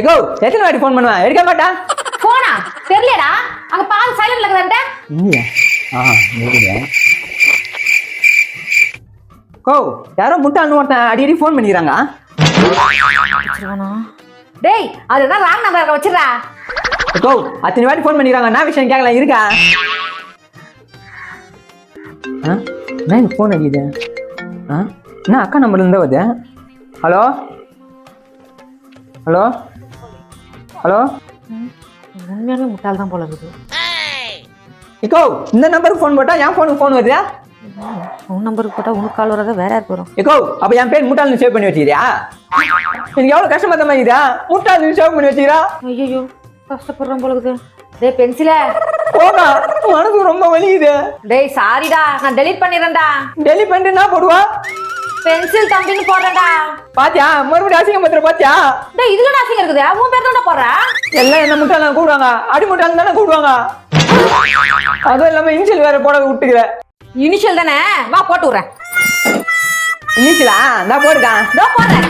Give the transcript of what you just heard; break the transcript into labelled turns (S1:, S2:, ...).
S1: ஏகோ எத்தனை வாட்டி ஃபோன் பண்ணுவேன் எடுக்க மாட்டா?
S2: போனா? தெரியலடா. அங்க பால் சைலண்ட்ல இருக்குதான்ட்ட
S1: இல்லையா? ஆ கோ யாரோ முட்டாள்னு ஒருத்தன் அடிக்கடி ஃபோன் பண்ணிக்கிறாங்க.
S2: டேய் அதுதான் ராங் நம்பர் வச்சிரா
S1: கோ அத்தனை வாட்டி ஃபோன் பண்ணிக்கிறாங்க. என்ன விஷயம் கேட்கலாம் இருக்கா? ஆ இந்த ஃபோன் அடிக்குது? ஆ என்ன அக்கா நம்பர்ல இருந்தா வருது? ஹலோ? ஹலோ? ஹலோ?
S2: உண்மையாலுமே முட்டாள் தான் போல இருக்குது.
S1: இக்கோ இந்த நம்பருக்கு ஃபோன் போட்டா என் ஃபோனுக்கு ஃபோன் வருதா?
S2: உன் நம்பருக்கு போட்டா உனக்கு கால் வராத? வேற யாருக்கு வரும்
S1: இக்கோ அப்ப என் பேர் முட்டாள்னு சேவ் பண்ணி வச்சுக்கிறியா? எனக்கு எவ்வளவு கஷ்டமா தான் இருக்குதா முட்டாள்னு சேவ் பண்ணி வச்சுக்கிறா
S2: ஐயோ கஷ்டப்படுறோம் போல இருக்குது. டேய் பென்சில
S1: போகா மனசு ரொம்ப வலிக்குது.
S2: டேய் சாரிடா நான் டெலீட் பண்ணிடுறேன்டா.
S1: டெலி பண்ணிட்டு என்ன போடுவா?
S2: பென்சில் தம்பின்னு போடுறேன்டா
S1: பாத்தியா மறுபடியும் அசிங்கம் பத்திர பாத்தியா
S2: டேய் இதுல என்ன அசிங்கம் இருக்குது உன் பேர் தான்டா போடுற
S1: எல்லாம் என்ன முட்டாள் கூடுவாங்க அடி முட்டாள் தானே கூடுவாங்க அதுவும் இல்லாம இன்சியல் வேற போட விட்டுக்கிற
S2: இனிஷியல் தானே வா போட்டு விடுறேன்
S1: இனிஷியலா நான் போடுக்கேன்
S2: இதோ போடுறேன்